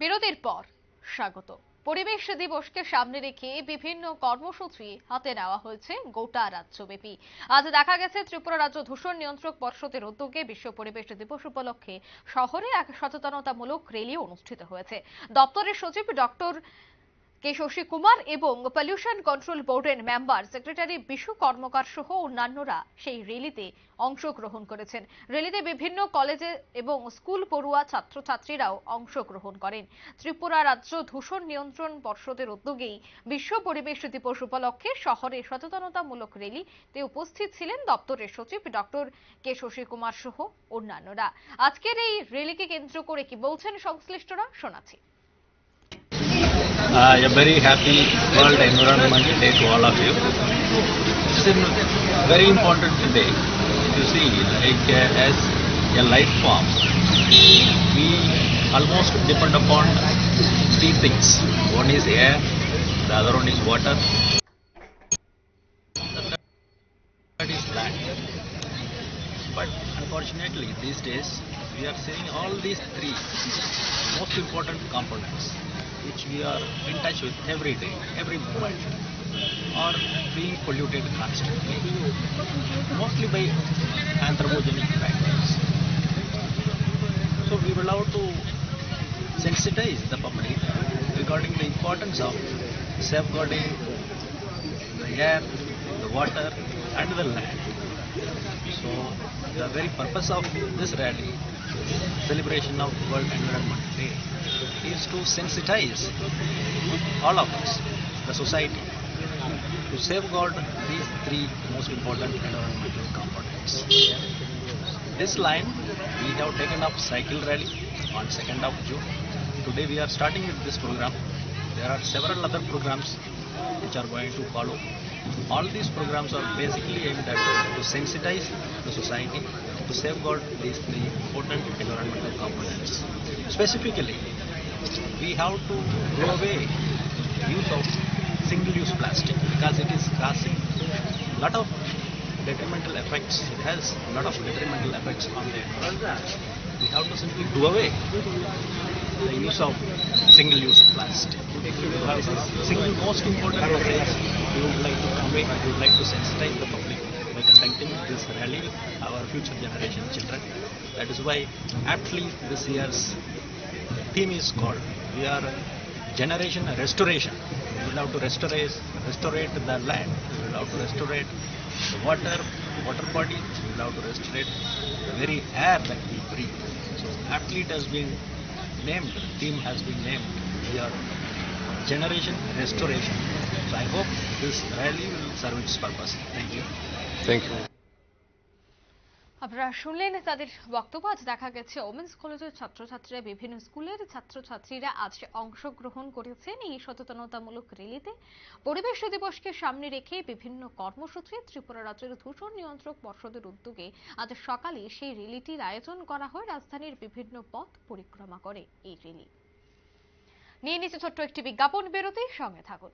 বিরতির পর স্বাগত। পরিবেশ দিবসকে সামনে রেখে বিভিন্ন কর্মসূচি হাতে নেওয়া হয়েছে গোটা রাজ্যব্যাপী। আজ দেখা গেছে ত্রিপুরা রাজ্য দূষণ নিয়ন্ত্রক পর্ষদের উদ্যোগে বিশ্ব পরিবেশ দিবস উপলক্ষে শহরে এক সচেতনতামূলক র্যালি অনুষ্ঠিত হয়েছে। দপ্তরের সচিব ডক্টর কে শশী কুমার এবং পলিউশন কন্ট্রোল বোর্ডের মেম্বার সেক্রেটারি বিশু কর্মকার সহ অন্যান্যরা সেই র্যালিতে অংশগ্রহণ করেছেন। র্যালিতে বিভিন্ন কলেজে এবং স্কুল পড়ুয়া ছাত্রছাত্রীরাও অংশগ্রহণ করেন। ত্রিপুরা রাজ্য দূষণ নিয়ন্ত্রণ পর্ষদের উদ্যোগেই বিশ্ব পরিবেশ দিবস উপলক্ষে শহরে সচেতনতামূলক র্যালিতে উপস্থিত ছিলেন দপ্তরের সচিব ডক্টর কে শশী কুমার সহ অন্যান্যরা। আজকের এই র্যালিকে কেন্দ্র করে কি বলছেন সংশ্লিষ্টরা? শোনাচ্ছি। Uh, a very happy World Environment Day to all of you. It's a very important day to see like uh, as a life form. We almost depend upon three things. One is air, the other one is water, is. But unfortunately these days we are seeing all these three most important components which we are in touch with every day, every moment are being polluted constantly, mostly by anthropogenic factors. So we will have to sensitize the public regarding the importance of safeguarding the air, the water and the land. So the very purpose of this rally, celebration of World Environment Day, is to sensitize all of us, the society, to safeguard these three most important environmental components. This line we have taken up cycle rally on 2nd of June. Today we are starting with this program. There are several other programs which are going to follow. All these programs are basically aimed at to sensitize the society to safeguard these three important environmental components. Specifically, we have to go away use of single-use plastic because it is causing a lot of detrimental effects. It has a lot of detrimental effects on the environment. We have to simply do away the use of single-use plastic. Single most important message we would like to convey, we would like to sensitize the public by conducting this rally our future generation children. That is why aptly this year's theme is called we are generation restoration. We will have to restore restore the land. We will have to restore the water, water bodies. We will have to restore the very air that we breathe. So aptly it has been named, the team has been named here, Generation Restoration. So I hope this rally will serve its purpose. Thank you. Thank you. আপনারা শুনলেন তাদের বক্তব্য। আজ দেখা গেছে women's কলেজের ছাত্রছাত্রীরা, বিভিন্ন স্কুলের ছাত্রছাত্রীরা আজ অংশগ্রহণ করেছেন এই সচেতনতামূলক র্যালিতে। পরিবেশ দিবসকে সামনে রেখে বিভিন্ন কর্মসূচি, ত্রিপুরা রাজ্যের দূষণ নিয়ন্ত্রক পর্ষদের উদ্যোগে আজ সকালে সেই র্যালিটির আয়োজন করা হয়। রাজধানীর বিভিন্ন পথ পরিক্রমা করে এই র্যালি। নিয়ে নিচ্ছে ছোট্ট একটি বিজ্ঞাপন বেরোতে। সঙ্গে থাকুন।